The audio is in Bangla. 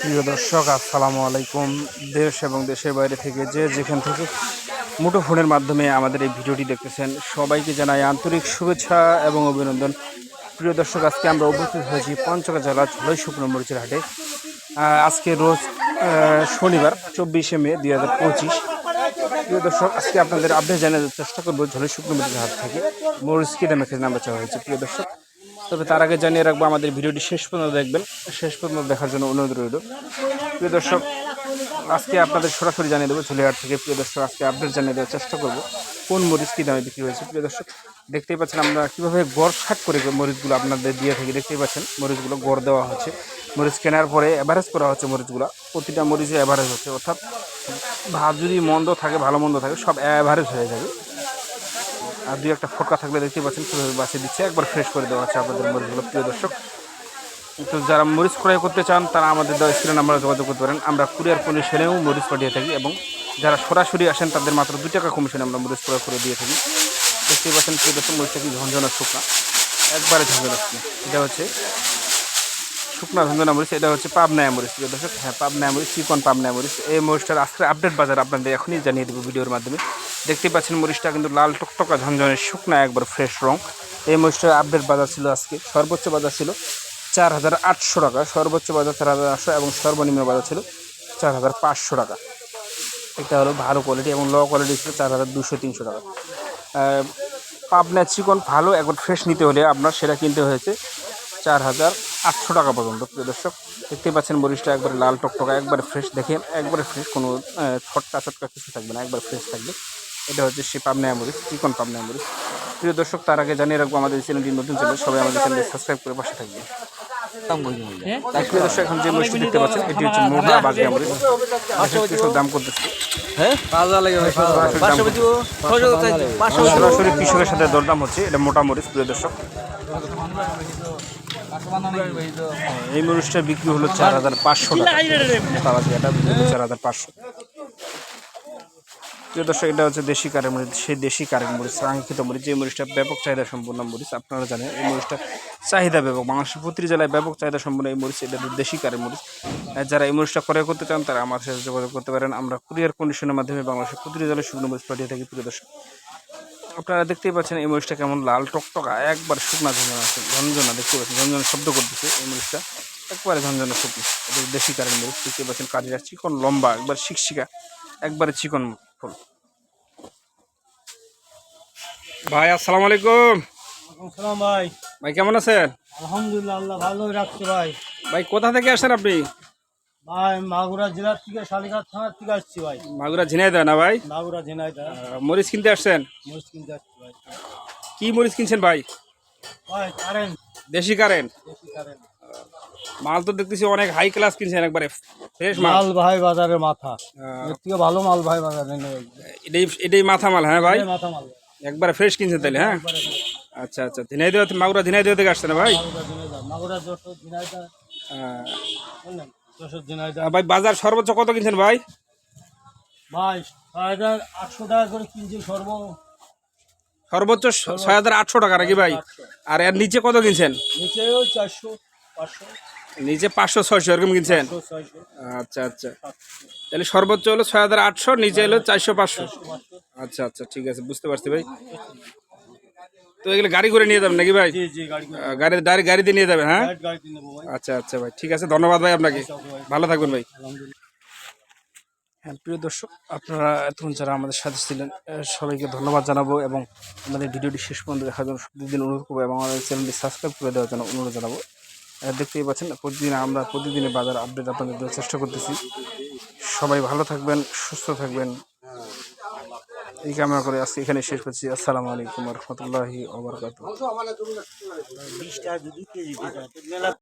প্রিয় দর্শক, আসসালামু আলাইকুম। দেশ এবং দেশের বাইরে থেকে যে যেখান থেকে মুঠোফোনের মাধ্যমে আমাদের এই ভিডিওটি দেখতেছেন, সবাইকে জানাই আন্তরিক শুভেচ্ছা এবং অভিনন্দন। প্রিয় দর্শক, আজকে আমরা উপস্থিত হয়েছি পঞ্চগড় জেলা ঝোলাই শুকনো মরিচের হাটে। আজকে রোজ শনিবার, চব্বিশে মে, দুই হাজার পঁচিশ। প্রিয় দর্শক, আজকে আপনাদের আপডেট জানানোর চেষ্টা করব ঝোলাই শুকনো মরিচের হাট থেকে। মরিচ কি দামে খেয়ে চাওয়া হয়েছে। প্রিয় দর্শক তবে তার আগে জানিয়ে রাখব, আমাদের ভিডিওটি শেষ পর্যন্ত দেখবেন। শেষ পর্যন্ত দেখার জন্য অনুরোধ রইল। প্রিয় দর্শক, আজকে আপনাদের সরাসরি জানিয়ে দেবো ঝুলিহাট থেকে প্রিয় দর্শক, আজকে আপডেট জানিয়ে দেওয়ার চেষ্টা করব। কোন মরিচ কী দামে বিক্রি হয়েছে? প্রিয় দর্শক, দেখতেই পাচ্ছেন আমরা কীভাবে গড় শাক করে মরিচগুলো আপনাদের দিয়ে থাকি। দেখতেই পাচ্ছেন, মরিচগুলো গড় দেওয়া হচ্ছে। মরিচ কেনার পরে অ্যাভারেজ করা হচ্ছে মরিচগুলো। প্রতিটা মরিচে অ্যাভারেজ হচ্ছে। অর্থাৎ ভাত যদি মন্দ থাকে, ভালো মন্দ থাকে, সব অ্যাভারেজ হয়ে যাবে। আর দুই একটা ফোটকা থাকলে দেখতে পাচ্ছেন কীভাবে বাঁচিয়ে দিচ্ছে। একবার ফ্রেশ করে দেওয়া আছে আমাদের মরিচগুলো প্রিয় দর্শক, তো যারা মরিচ ক্রয় করতে চান, তারা আমাদের দেওয়া স্ক্রিন নাম্বারে যোগাযোগ করতে পারেন। আমরা কুরিয়ার কমিশনেও মরিচ পাঠিয়ে থাকি এবং যারা সরাসরি আসেন, তাদের মাত্র দু টাকা কমিশনে আমরা মরিচ ক্রয় করে দিয়ে থাকি। দেখতেই পাচ্ছেন প্রিয় দর্শক, মরিচটা কি ঝঞ্ঝনা শুকনা। একবারে ঝঞ্ঝনা শুকনা। এটা হচ্ছে শুকনা ঝঞ্ঝনা মরিচ এটা হচ্ছে পাবনায়া মরিচ দর্শক। হ্যাঁ পাবনায়া মরিচ চিকন পাবনায়া মরিচ এই মরিচটার আজকে আপডেট বাজার আপনাদের এখনই জানিয়ে দেবো ভিডিওর মাধ্যমে। দেখতে পাচ্ছেন মরিচটা কিন্তু লাল টকটকা ঝনঝনে শুকনা, একবার ফ্রেশ রং। এই মরিচটার আপডেট বাজার ছিল আজকে। সর্বোচ্চ বাজার ছিল চার হাজার আটশো টাকা। সর্বোচ্চ বাজার চার হাজার আটশো এবং সর্বনিম্ন বাজার ছিল চার হাজার পাঁচশো টাকা। এটা হলো ভালো কোয়ালিটি এবং লো কোয়ালিটি ছিল চার হাজার দুশো তিনশো টাকা। পাবনা চিকন ভালো, একবার ফ্রেশ নিতে হলে আপনার সেটা কিনতে হয়েছে চার হাজার আটশো টাকা পর্যন্ত প্রিয় দর্শক। দেখতে পাচ্ছেন মরিচটা একবারে লাল টকটকা একবারে ফ্রেশ দেখে একবারে ফ্রেশ কোনো আহ, ছটকা ছটকা কিছু থাকবে না একবার ফ্রেশ থাকবে। এটা হচ্ছে সে পাবনায় মরিচ চিকন পাবনায় মরিচ প্রিয় দর্শক তার আগে জানিয়ে রাখব আমাদের চ্যানেলটি নতুন চ্যানেল সবাই আমাদের চ্যানেলটি সাবস্ক্রাইব করে পাশে থাকবে প্রিয় দর্শক এখন যে মরিচটি দেখতে পাচ্ছেন এটি হচ্ছে মোটা মরিচ দেখেন দাম করতেছে। হ্যাঁ? সরাসরি কৃষকের সাথে দরদাম হচ্ছে এটা মোটা মরিচ প্রিয় দর্শক। এই মরিচটা বিক্রি হলো চার হাজার পাঁচশো টাকা। চার হাজার পাঁচশো। প্রিয় দর্শক, এটা হচ্ছে দেশি কারের মরিচ, সেই দেশি কারের মরিচ কাঙ্ক্ষিত মরিচ। যে মরিচটা ব্যাপক চাহিদা সম্পন্ন মরিচ, আপনারা জানেন, এই মরিচটা চাহিদা ব্যাপক। বাংলাদেশের প্রতিটি জেলায় ব্যাপক চাহিদা সম্পন্ন এই মরিচ, এটা দেশি কারের মরিচ। যারা এই মরিচটা ক্রয় করতে চান, তারা আমার সাথে যোগাযোগ করতে পারেন। আমরা কুরিয়ার কন্ডিশনের মাধ্যমে বাংলাদেশের প্রতিটি জেলায় শুকনো মরিচ পাঠিয়ে থাকি, প্রিয় দর্শক। আপনারা দেখতেই পাচ্ছেন এই মরিচটা কেমন লাল টকটকা একবার শুকনা ঝঞ্ঝনা আছে ঝঞ্ঝনা দেখতে পাচ্ছেন ঝঞ্ঝনা শব্দ করতেছে এই মরিচটা। একবারে ঝঞ্ঝনা শুকনো এটা দেশি কারের মরিচ দেখতে পাচ্ছেন কারিরা চিকন লম্বা একবার শিকশিকা একবারে চিকন ফুল। ভাই আসসালামু আলাইকুম। ভাই। ভাই কেমন আছেন? আলহামদুলিল্লাহ আল্লাহ ভালোই রাখছে ভাই। ভাই কোথা থেকে আসেন আপনি? ভাই মাগুরা জেলার থেকে শালিঘাট থানার থেকে আসছি ভাই। মাগুরা না ভাই? মাগুরা ঝিনাইদা মরিচ কিনতে আসছেন? মরিচ কিনতে আসছি ভাই। কি মরিচ কিনছেন ভাই? ভাই কারেন্ট। দেশি কারেন্ট? কারেন্ট। মাল তো দেখতেছি অনেক হাই ক্লাস কিনছেন একবারে ফ্রেশ মাল। মাল ভাই বাজারের মাথা। এর থেকে ভালো মাল ভাই বাজারে নেই এটাই এটাই মাথা মাল হ্যাঁ ভাই? মাথা মাল। একবারে ফ্রেশ কিনছেন তাহলে হ্যাঁ? আচ্ছা আচ্ছা। ঝিনাইদহ মাগুরা ঝিনাইদহ থেকে আসছেন ভাই? মাগুরা যশোর ঝিনাইদা ভাই বাজার সর্বোচ্চ কত কিনছেন ভাই? ভাই ছয় হাজার আটশো টাকা করে কিনছি সর্ব। সর্বোচ্চ ছয় হাজার আটশো টাকা নাকি ভাই? আর এর নিচে কত কিনছেন? নিচেও চারশো পাঁচশো। নিচে পাঁচশো ছয়শো এরকম কিনছেন? আচ্ছা আচ্ছা। তাহলে সর্বোচ্চ হলো ছয় হাজার আটশো নিচে হলো চারশো পাঁচশো। আচ্ছা আচ্ছা ঠিক আছে বুঝতে পারছি ভাই। তো এগুলো গাড়ি করে নিয়ে যাবেন নাকি ভাই? গাড়ি গাড়িতে নিয়ে যাবেন হ্যাঁ? আচ্ছা আচ্ছা ভাই ঠিক আছে ধন্যবাদ ভাই আপনাকে। ভালো থাকবেন ভাই। হ্যাঁ প্রিয় দর্শক আপনারা এতক্ষণ যারা আমাদের সাথে ছিলেন সবাইকে ধন্যবাদ জানাব এবং আমাদের ভিডিওটি শেষ পর্যন্ত দেখার জন্য প্রতিদিন অনুরোধ করব এবং আমাদের চ্যানেলটি সাবস্ক্রাইব করে দেওয়ার জন্য অনুরোধ জানাব। দেখতেই পাচ্ছেন প্রতিদিন আমরা প্রতিদিনের বাজার আপডেট আপনাদের দেওয়ার চেষ্টা করতেছি। সবাই ভালো থাকবেন সুস্থ থাকবেন। এই কামনা করে আজকে এখানে শেষ করছি। আসসালামু আলাইকুম রহমতুল্লাহি ওবরকাত